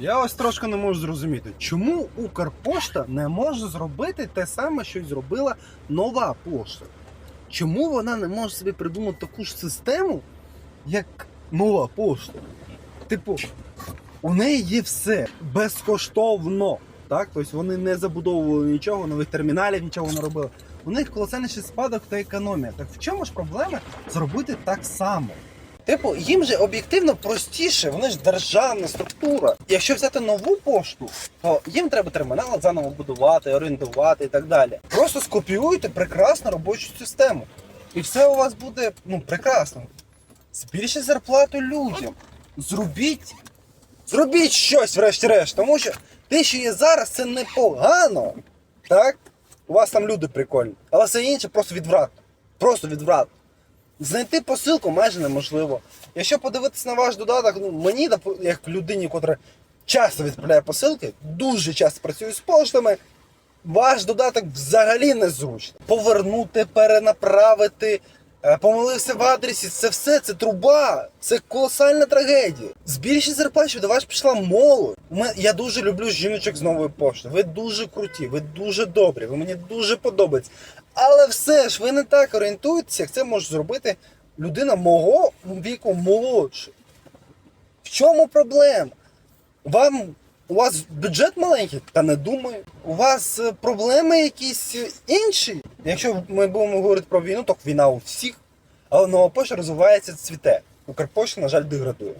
Я ось трошки не можу зрозуміти, чому Укрпошта не може зробити те саме, що й зробила нова пошта. Чому вона не може собі придумати таку ж систему, як нова пошта? Типу, у неї є все безкоштовно. Так? Тобто вони не забудовували нічого, нових терміналів нічого не робили. У них колосальніший спадок та економія. Так в чому ж проблема зробити так само? Типу, їм же об'єктивно простіше, вони ж державна структура. Якщо взяти нову пошту, то їм треба термінал заново будувати, орендувати і так далі. Просто скопіюйте прекрасну робочу систему. І все у вас буде ну, прекрасно. Збільшіть зарплату людям. Зробіть. Зробіть щось, врешті-решт, тому що те, що є зараз, це непогано. Так? У вас там люди прикольні. Але все інше просто відврат. Просто відврат. Знайти посилку майже неможливо. Якщо подивитися на ваш додаток, ну мені, як людині, котра часто відправляє посилки, дуже часто працюю з поштами, ваш додаток взагалі незручно. Повернути, перенаправити, помилився в адресі, це все, це труба, це колосальна трагедія. Збільшіть зарплату, до вас пішла молодь. Я дуже люблю жіночок з нової пошти. Ви дуже круті, ви дуже добрі, ви мені дуже подобається. Але все ж ви не так орієнтуєтеся, як це може зробити людина мого віку молодша. В чому проблема? Вам у вас бюджет маленький? Та не думаю. У вас е, проблеми якісь е, інші. Якщо ми будемо говорити про війну, то війна у всіх. Але новопошта розвивається цвіте. Укрпошта, на жаль, деградує.